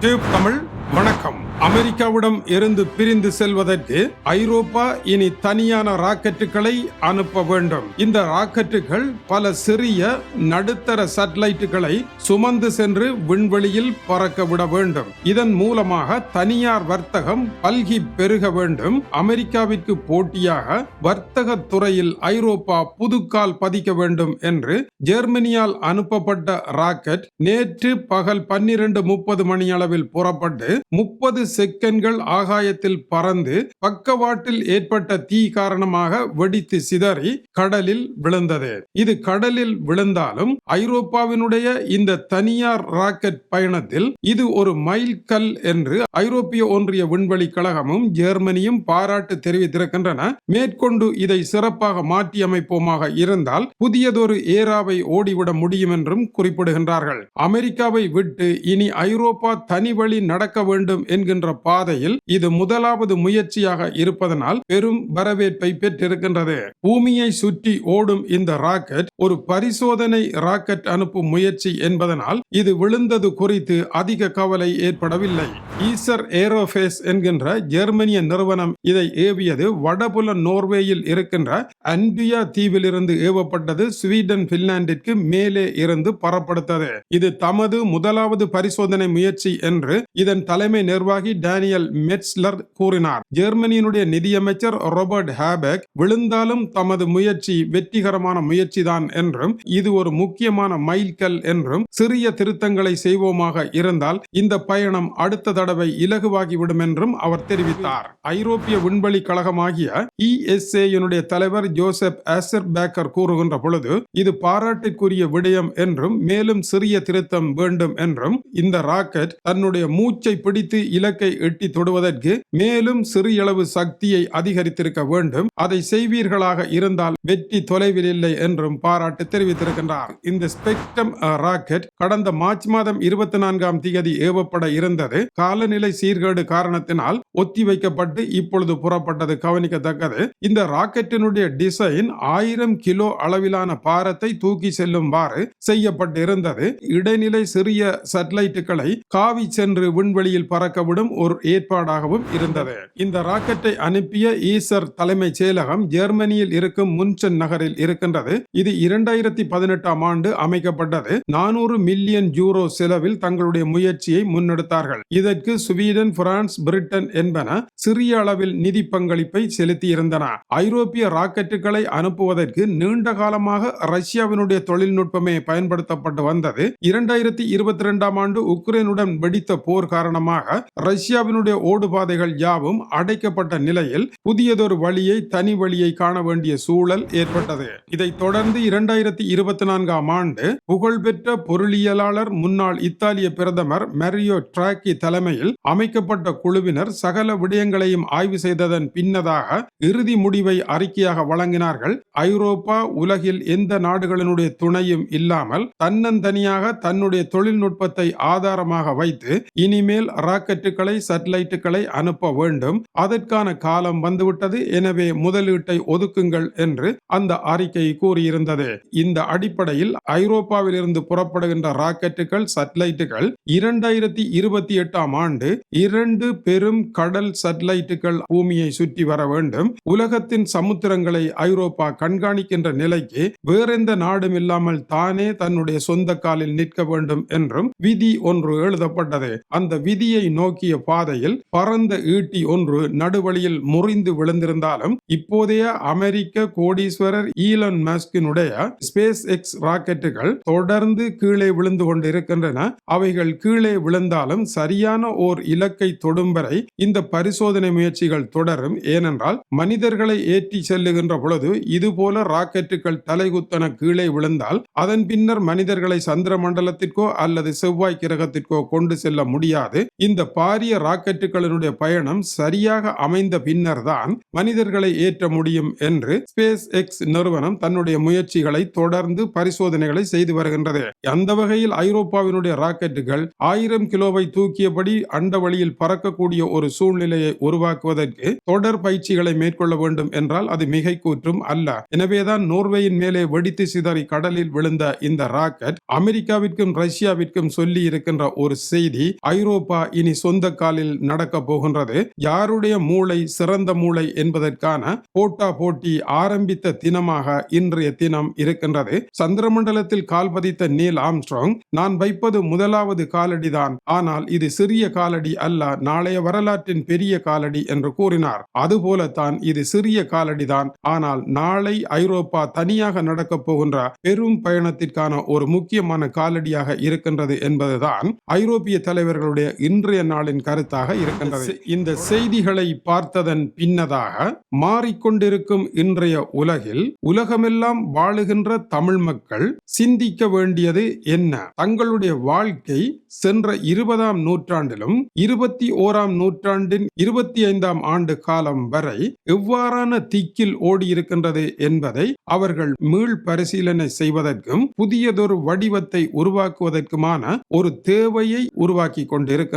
Tube Tamil வணக்கம். அமெரிக்காவிடம் இருந்து பிரிந்து செல்வதற்கு ஐரோப்பா இனி தனியான ராக்கெட்டுகளை அனுப்ப வேண்டும். இந்த ராக்கெட்டுகள் பல சிறிய நடுத்தர சேட்டலைட்டுகளை சுமந்து சென்று விண்வெளியில் பறக்க விட வேண்டும். இதன் மூலமாக தனியார் வர்த்தகம் பல்கி பெருக வேண்டும். அமெரிக்காவிற்கு போட்டியாக வர்த்தக துறையில் ஐரோப்பா புதுக்கால் பதிக்க வேண்டும் என்று ஜெர்மனியால் அனுப்பப்பட்ட ராக்கெட் நேற்று பகல் பன்னிரண்டு முப்பது மணியளவில் புறப்பட்டு முப்பது செகண்ட்கள் ஆகாயத்தில் பறந்து பக்கவாட்டில் ஏற்பட்ட தீ காரணமாக வெடித்து சிதறி கடலில் விழுந்தது. இது கடலில் விழுந்தாலும் ஐரோப்பாவினுடைய இந்த தனியார் ராக்கெட் பயணத்தில் இது ஒரு மைல்கல் என்று ஐரோப்பிய ஒன்றிய விண்வெளி கழகமும் ஜெர்மனியும் பாராட்டு தெரிவித்திருக்கின்றன. மேற்கொண்டு இதை சிறப்பாக மாற்றியமைப்போமாக இருந்தால் புதியதொரு ஏராவை ஓடிவிட முடியும் என்றும் குறிப்பிடுகின்றார்கள். அமெரிக்காவை விட்டு இனி ஐரோப்பா தனி வழி நடக்க வேண்டும் என்கின்ற பாதையில் இது முதலாவது முயற்சியாக இருப்பதனால் பெரும் வரவேற்பை பெற்றிருக்கின்றது. பூமியை சுற்றி ஓடும் இந்த ராக்கெட் ஒரு பரிசோதனை ராக்கெட் அனுப்பும் முயற்சி என்பதனால் இது விழுந்தது குறித்து அதிக கவலை ஏற்படவில்லை. ஈசர் ஏரோஃபேஸ் என்கின்ற ஜெர்மனிய நிறுவனம் இதை ஏவியது வடபுல நோர்வேயில் இருக்கின்ற அன்பியா தீவிலிருந்து ஏவப்பட்டது ஸ்வீடன் பின்லாந்திற்கு மேலே இருந்து பரப்படுத்தது. இது தமது முதலாவது பரிசோதனை முயற்சி என்று இதன் தலைமை நிர்வாகி டேனியல் மெட்ஸ்லர் கூறினார். ஜெர்மனியினுடைய நிதியமைச்சர் ரோபர்ட் ஹேபெக் விழுந்தாலும் தமது முயற்சி வெற்றிகரமான முயற்சிதான் என்றும் இது ஒரு முக்கியமான மைல்கல் என்றும் சிறிய திருத்தங்களை செய்வோமாக இருந்தால் இந்த பயணம் அடுத்த தடவை இலகுவாகிவிடும் என்றும் அவர் தெரிவித்தார். ஐரோப்பிய விண்வெளி கழகமாகிய இஎஸ்ஏனுடைய தலைவர் ஜோசப் ஆசர் பேக்கர் கூறுகின்ற பொழுது இது பாராட்டுக்குரிய விடயம் என்றும் மேலும் சிறிய திருத்தம் வேண்டும் என்றும் இந்த ராக்கெட் தன்னுடைய மூச்சை பிடித்து இலக்கை எட்டி தொடுவதற்கு மேலும் சிறியளவு சக்தியை அதிகரித்திருக்க வேண்டும். அதை செய்வீர்களாக இருந்தால் வெற்றி தொலைவில் இல்லை என்றும் பாராட்டு தெரிவித்திருக்கின்றார். இந்த ஸ்பெக்ட்ரம் ராக்கெட் கடந்த மார்ச் மாதம் இருபத்தி நான்காம் தேதி ஏவப்பட இருந்தது. காலநிலை சீர்கேடு காரணத்தினால் ஒத்திவைக்கப்பட்டு இப்பொழுது புறப்பட்டது கவனிக்கத்தக்கது. இந்த ராக்கெட்டினுடைய டிசைன் ஆயிரம் கிலோ அளவிலான பாரத்தை தூக்கி செல்லும்வாறு செய்யப்பட்டிருந்தது. இடைநிலை சிறிய சேட்டலைட்டுகளை காவி சென்று விண்வெளி விண்வெளியில் பறக்கவிடும் ஒரு ஏற்பாடாகவும் இருந்தது. இந்த ராக்கெட்டை அனுப்பிய ஈசர் தலைமைச் செயலகம் ஜெர்மனியில் இருக்கும் முன்சன் நகரில் இருக்கின்றது. இது இரண்டாயிரத்தி பதினெட்டாம் ஆண்டு அமைக்கப்பட்டது. நானூறு மில்லியன் யூரோ செலவில் தங்களுடைய முயற்சியை முன்னெடுத்தார்கள். இதற்கு ஸ்வீடன் பிரான்ஸ் பிரிட்டன் என்பன சிறிய அளவில் நிதி பங்களிப்பை செலுத்தியிருந்தன. ஐரோப்பிய ராக்கெட்டுகளை அனுப்புவதற்கு நீண்ட காலமாக ரஷ்யாவினுடைய தொழில்நுட்பமே பயன்படுத்தப்பட்டு வந்தது. இரண்டாயிரத்தி இருபத்தி இரண்டாம் ஆண்டு உக்ரைனுடன் வெடித்த போர் காரணமாக காரணமாக ரஷ்யாவினுடைய ஓடுபாதைகள் யாவும் அடைக்கப்பட்ட நிலையில் புதியதொரு வழியை தனி வழியை காண வேண்டிய சூழல் ஏற்பட்டது. இதைத் தொடர்ந்து இரண்டாயிரத்தி இருபத்தி நான்காம் ஆண்டு புகழ்பெற்ற பொருளியலாளர் முன்னாள் இத்தாலிய பிரதமர் மெரியோ டிராக்கி தலைமையில் அமைக்கப்பட்ட குழுவினர் சகல விடயங்களையும் ஆய்வு செய்ததன் பின்னதாக இறுதி முடிவை அறிக்கையாக வழங்கினார்கள். ஐரோப்பா உலகில் எந்த நாடுகளினுடைய துணையும் இல்லாமல் தன்னந்தனியாக தன்னுடைய தொழில்நுட்பத்தை ஆதாரமாக வைத்து இனிமேல் ராக்கெட்டுகளை சேட்டலைட்டுகளை அனுப்ப வேண்டும். அதற்கான காலம் வந்துவிட்டது. எனவே முதலீட்டை ஒதுக்குங்கள் என்று அந்த அறிக்கை கூறியிருந்தது. இந்த அடிப்படையில் ஐரோப்பாவில் இருந்து புறப்படுகின்ற ராக்கெட்டுகள் சேட்டலைட்டுகள் இரண்டாயிரத்தி இருபத்தி எட்டாம் ஆண்டு இரண்டு பெரும் கடல் சேட்டலைட்டுகள் பூமியை சுற்றி வர வேண்டும். உலகத்தின் சமுத்திரங்களை ஐரோப்பா கண்காணிக்கின்ற நிலைக்கு வேறெந்த நாடும் இல்லாமல் தானே தன்னுடைய சொந்த காலில் நிற்க வேண்டும் என்றும் விதி ஒன்று எழுதப்பட்டது. அந்த விதி நிதியை நோக்கிய பாதையில் பரந்த ஈட்டி ஒன்று நடுவழியில் முறிந்து விழுந்திருந்தாலும் இப்போதைய அமெரிக்க கோடீஸ்வரர் ஈலன் மஸ்கினுடைய ஸ்பேஸ் எக்ஸ் ராக்கெட்டுகள் தொடர்ந்து கீழே விழுந்து கொண்டிருக்கின்றன. அவைகள் கீழே விழுந்தாலும் சரியான ஓர் இலக்கை தொடும் வரை இந்த பரிசோதனை முயற்சிகள் தொடரும். ஏனென்றால் மனிதர்களை ஏற்றி செல்லுகின்ற பொழுது இதுபோல ராக்கெட்டுகள் தலைகுத்தன கீழே விழுந்தால் அதன் பின்னர் மனிதர்களை சந்திர மண்டலத்திற்கோ அல்லது செவ்வாய் கிரகத்திற்கோ கொண்டு செல்ல முடியாது. இந்த பாரிய ராக்கெட்டுகளினுடைய பயணம் சரியாக அமைந்த பின்னர் தான் மனிதர்களை ஏற்ற முடியும் என்று ஸ்பேஸ் எக்ஸ் நிறுவனம் தன்னுடைய முயற்சிகளை தொடர்ந்து பரிசோதனைகளை செய்து வருகின்றது. அந்த வகையில் ஐரோப்பாவினுடைய ராக்கெட்டுகள் ஆயிரம் கிலோவை தூக்கியபடி அண்ட வழியில் பறக்கக்கூடிய ஒரு சூழ்நிலையை உருவாக்குவதற்கு தொடர் பயிற்சிகளை மேற்கொள்ள வேண்டும் என்றால் அது மிகை கூற்றும் அல்ல. எனவேதான் நோர்வேயின் மேலே வெடித்து சிதறி கடலில் விழுந்த இந்த ராக்கெட் அமெரிக்காவிற்கும் ரஷ்யாவிற்கும் சொல்லி இருக்கின்ற ஒரு செய்தி ஐரோப்பா இனி சொந்த காலில் நடக்க போகின்றது. யாருடைய மூளை சிறந்த மூளை என்பதற்கான போட்டா போட்டி ஆரம்பித்த தினமாக இன்றைய தினம் இருக்கின்றது. சந்திரமண்டலத்தில் கால் பதித்த நீல் ஆம்ஸ்ட்ராங் நான் வைப்பது முதலாவது காலடிதான் ஆனால் இது சிறிய காலடி அல்ல நாளைய வரலாற்றின் பெரிய காலடி என்று கூறினார். அதுபோலத்தான் இது சிறிய காலடிதான் ஆனால் நாளை ஐரோப்பா தனியாக நடக்கப் போகின்ற பெரும் பயணத்திற்கான ஒரு முக்கியமான காலடியாக இருக்கின்றது என்பதுதான் ஐரோப்பிய தலைவர்களுடைய இன்றைய நாளின் கருத்தாக இருக்கின்றது. இந்த செய்திகளை பார்த்ததன் பின்னதாக மாறிக்கொண்டிருக்கும் இன்றைய உலகில் உலகமெல்லாம் வாழுகின்ற தமிழ் மக்கள் சிந்திக்க வேண்டியது என்ன? தங்களுடைய வாழ்க்கை சென்ற இருபதாம் நூற்றாண்டிலும் இருபத்தி ஓராம் நூற்றாண்டின் இருபத்தி ஐந்தாம் ஆண்டு காலம் வரை எவ்வாறான திக்கில் ஓடியிருக்கின்றது என்பதை அவர்கள் மீள் பரிசீலனை செய்வதற்கும் புதியதொரு வடிவத்தை உருவாக்குவதற்குமான ஒரு தேவையை உருவாக்கி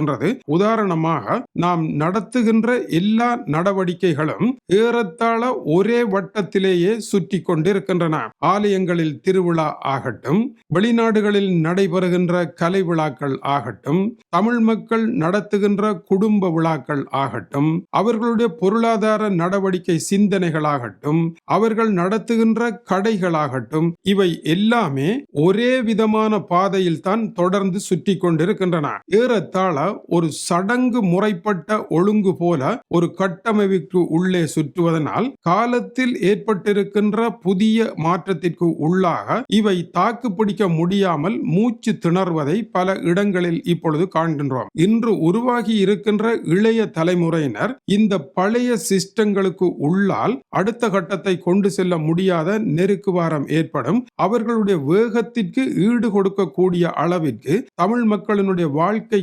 இருக்கின்றது உதாரணமாக நாம் நடத்துகின்ற எல்லா நடவடிக்கைகளும் ஏறத்தாழ ஒரே வட்டத்திலேயே சுற்றி கொண்டிருக்கின்றன. ஆலயங்களில் திருவிழா ஆகட்டும் வெளிநாடுகளில் நடைபெறுகின்ற கலை விழாக்கள் ஆகட்டும் தமிழ் மக்கள் நடத்துகின்ற குடும்ப விழாக்கள் ஆகட்டும் அவர்களுடைய பொருளாதார நடவடிக்கை சிந்தனைகளாகட்டும் அவர்கள் நடத்துகின்ற கடைகளாகட்டும் இவை எல்லாமே ஒரே விதமான பாதையில் தான் தொடர்ந்து சுற்றி கொண்டிருக்கின்றன. ஏறத்தாழ ஒரு சடங்கு முறைப்பட்ட ஒழுங்கு போல ஒரு கட்டமைப்புக்கு உள்ளே சுற்றுவதனால் காலத்தில் ஏற்பட்டிருக்கின்ற புதிய மாற்றத்திற்கு உள்ளாக இவை தாக்கு பிடிக்க முடியாமல் மூச்சு திணறுவதை பல இடங்களில் இப்பொழுது காண்கின்றோம். இன்று உருவாகி இருக்கின்ற இளைய தலைமுறையினர் இந்த பழைய சிஸ்டங்களுக்கு உள்ளால் அடுத்த கட்டத்தை கொண்டு செல்ல முடியாத நெருக்குவாரம் ஏற்படும். அவர்களுடைய வேகத்திற்கு ஈடு கொடுக்கக்கூடிய அளவிற்கு தமிழ் மக்களினுடைய வாழ்க்கை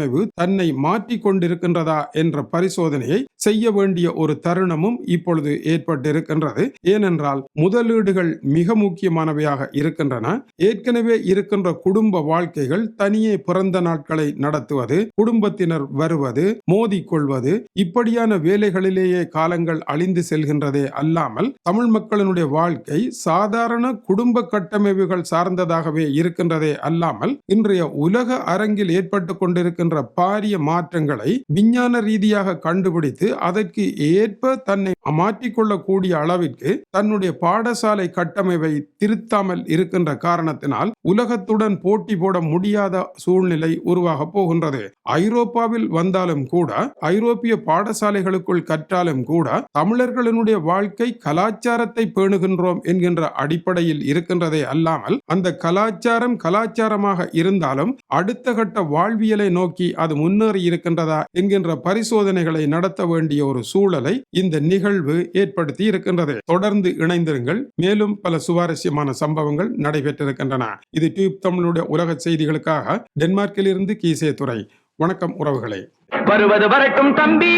கட்டமைப்பு தன்னை மாற்றிக் கொண்டிருக்கின்றதா என்ற பரிசோதனையை செய்ய வேண்டிய ஒரு தருணமும் இப்பொழுது ஏற்பட்டிருக்கின்றது. ஏனென்றால் முதலீடுகள் மிக முக்கியமானவையாக இருக்கின்றன. ஏற்கனவே இருக்கின்ற குடும்ப வாழ்க்கைகள் தனியே பிறந்த நாட்களை நடத்துவது குடும்பத்தினர் வருவது மோதிக்கொள்வது இப்படியான வேலைகளிலேயே காலங்கள் அழிந்து செல்கின்றதே அல்லாமல் தமிழ் மக்களினுடைய வாழ்க்கை சாதாரண குடும்ப கட்டமைப்புகள் சார்ந்ததாகவே இருக்கின்றதே அல்லாமல் இன்றைய உலக அரங்கில் ஏற்பட்டு கொண்டிருக்கின்ற பாரிய மாற்றங்களை விஞ்ஞான ரீதியாக கண்டுபிடித்து அதற்கு ஏற்ப தன்னை மாற்றிக்கொள்ளக்கூடிய அளவிற்கு தன்னுடைய பாடசாலை கட்டமைப்பை திருத்தாமல் இருக்கின்ற காரணத்தினால் உலகத்துடன் போட்டி போட முடியாத சூழ்நிலை உருவாக போகின்றது. ஐரோப்பாவில் வந்தாலும் கூட ஐரோப்பிய பாடசாலைகளுக்குள் கற்றாலும் கூட தமிழர்களினுடைய வாழ்க்கை கலாச்சாரத்தை பேணுகின்றோம் என்கின்ற அடிப்படையில் இருக்கின்றதே அல்லாமல் அந்த கலாச்சாரம் கலாச்சாரமாக இருந்தாலும் அடுத்த கட்ட வாழ்வியலை நோக்கி அது முன்னேறி இருக்கின்றதா என்கின்ற பரிசோதனைகளை நடத்த வேண்டிய ஒரு சூழலை இந்த நிகழ்வு ஏற்படுத்தி இருக்கின்றது. தொடர்ந்து இணைந்திருங்கள். மேலும் பல சுவாரஸ்யமான சம்பவங்கள் நடைபெற்றிருக்கின்றன. இது டியூப் தமிழுடைய உலக செய்திகளுக்காக டென்மார்க்கில் இருந்து கீசே துறை வணக்கம் உறவுகளே. வருவது வரட்டும் தம்பி.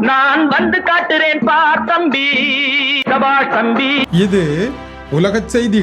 நான் வந்து காட்டுறேன் பார் தம்பி. தம்பி. இது உலக செய்தி